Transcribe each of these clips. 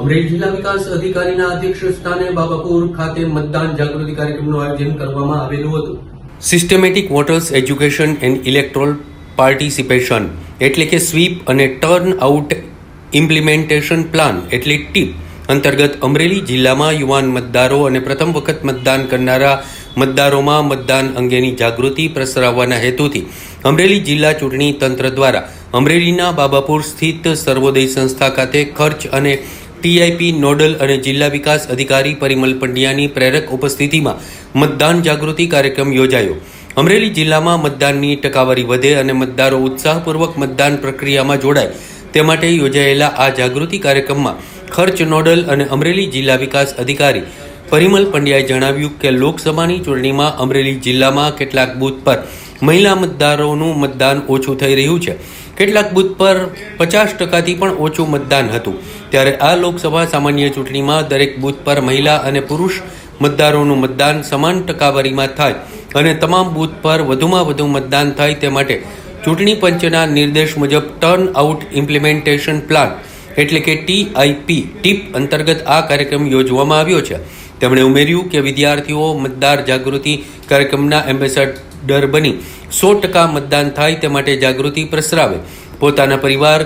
અમરેલી જિલ્લા વિકાસ અધિકારીના અધ્યક્ષ સ્થાને બાબાપુર ખાતે મતદાન જાગૃતિ કાર્યક્રમનું આયોજન કરવામાં આવેલું હતું. Systematic voters education and electoral participation એટલે કે સ્વીપ અને ટર્ન આઉટ ઇમ્પ્લિમેન્ટેશન પ્લાન એટલે ટીપ અંતર્ગત અમરેલી જિલ્લામાં યુવાન મતદારો અને પ્રથમ વખત મતદાન કરનારા મતદારોમાં મતદાન અંગેની જાગૃતિ પ્રસરાવવાના હેતુથી અમરેલી જિલ્લા ચૂંટણી તંત્ર દ્વારા અમરેલીના બાબાપુર સ્થિત સર્વોદય સંસ્થા ખાતે ખર્ચ અને ટીઆઈપી નોડલ અને જિલ્લા વિકાસ અધિકારી પરિમલ પંડ્યાની પ્રેરક ઉપસ્થિતિમાં મતદાન જાગૃતિ કાર્યક્રમ યોજાયો. અમરેલી જિલ્લામાં મતદાનની ટકાવારી વધે અને મતદારો ઉત્સાહપૂર્વક મતદાન પ્રક્રિયામાં જોડાય તે માટે યોજાયેલા આ જાગૃતિ કાર્યક્રમમાં ખર્ચ નોડલ અને અમરેલી જિલ્લા વિકાસ અધિકારી પરિમલ પંડ્યાએ જણાવ્યું કે લોકસભાની ચૂંટણીમાં અમરેલી જિલ્લામાં કેટલાક બૂથ પર મહિલા મતદારોનું મતદાન ઓછું થઈ રહ્યું છે. કેટલાક બૂથ પર પચાસ ટકાથી પણ ઓછું મતદાન હતું. ત્યારે આ લોકસભા સામાન્ય ચૂંટણીમાં દરેક બૂથ પર મહિલા અને પુરુષ મતદારોનું મતદાન સમાન ટકાવારીમાં થાય અને તમામ બૂથ પર વધુમાં વધુ મતદાન થાય તે માટે ચૂંટણી પંચના નિર્દેશ મુજબ ટર્ન આઉટ ઇમ્પ્લિમેન્ટેશન પ્લાન એટલે કે ટીઆઈપી ટીપ અંતર્ગત આ કાર્યક્રમ યોજવામાં આવ્યો છે. તેમણે ઉમેર્યું કે વિદ્યાર્થીઓ મતદાર જાગૃતિ કાર્યક્રમના એમ્બેસેડર બની. સો ટકા મતદાન થાય તે માટે જાગૃતિ પ્રસરાવે. પોતાના પરિવાર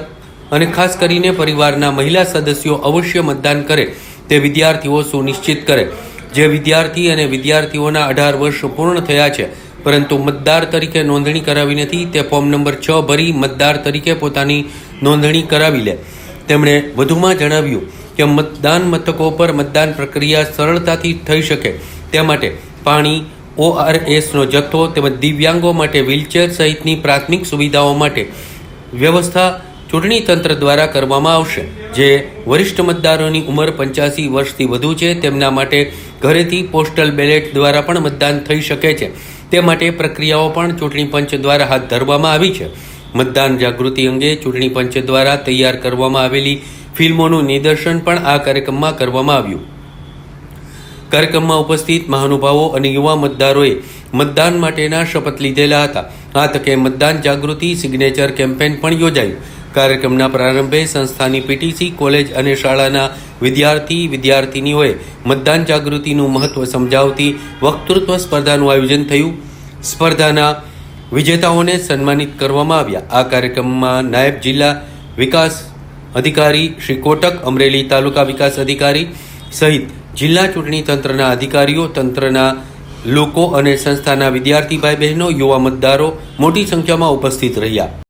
અને ખાસ કરીને પરિવારના મહિલા સદસ્યો અવશ્ય મતદાન કરે તે વિદ્યાર્થીઓ સુનિશ્ચિત કરે. જે વિદ્યાર્થી અને વિદ્યાર્થીઓના અઢાર વર્ષ પૂર્ણ થયા છે, પરંતુ મતદાર તરીકે નોંધણી કરાવી નથી, તે ફોર્મ નંબર છ ભરી મતદાર તરીકે પોતાની નોંધણી કરાવી લે. તેમણે વધુમાં જણાવ્યું કે મતદાન મથકો પર મતદાન પ્રક્રિયા સરળતાથી થઈ શકે. તે માટે પાણી ઓઆરએસનો જથ્થો તેમજ દિવ્યાંગો માટે વ્હીલચેર સહિતની પ્રાથમિક સુવિધાઓ માટે વ્યવસ્થા ચૂંટણી તંત્ર દ્વારા કરવામાં આવશે. જે વરિષ્ઠ મતદારોની ઉંમર પંચ્યાસી વર્ષથી વધુ છે, તેમના માટે ઘરેથી પોસ્ટલ બેલેટ દ્વારા પણ મતદાન થઈ શકે છે. તે માટે પ્રક્રિયાઓ પણ ચૂંટણી પંચ દ્વારા હાથ ધરવામાં આવી છે. મતદાન જાગૃતિ અંગે ચૂંટણી પંચ દ્વારા તૈયાર કરવામાં આવેલી ફિલ્મોનું નિદર્શન પણ આ કાર્યક્રમમાં કરવામાં આવ્યું. કાર્યક્રમમાં ઉપસ્થિત મહાનુભાવો અને યુવા મતદારોએ મતદાન માટેના શપથ લીધેલા હતા. આ તકે મતદાન જાગૃતિ સિગ્નેચર કેમ્પેન પણ યોજાયું. કાર્યક્રમના પ્રારંભે સંસ્થાની પીટીસી કોલેજ અને શાળાના વિદ્યાર્થી વિદ્યાર્થિનીઓએ મતદાન જાગૃતિનું મહત્વ સમજાવતી વક્તૃત્વ સ્પર્ધાનું આયોજન થયું. સ્પર્ધાના વિજેતાઓને સન્માનિત કરવામાં આવ્યા. આ કાર્યક્રમમાં નાયબ જિલ્લા વિકાસ અધિકારી શ્રી કોટક અમરેલી તાલુકા વિકાસ અધિકારી સહિત જિલ્લા ચૂંટણી તંત્રના અધિકારીઓ, તંત્રના લોકો અને સંસ્થાના વિદ્યાર્થી ભાઈ બહેનો યુવા મતદારો મોટી સંખ્યામાં ઉપસ્થિત રહ્યા.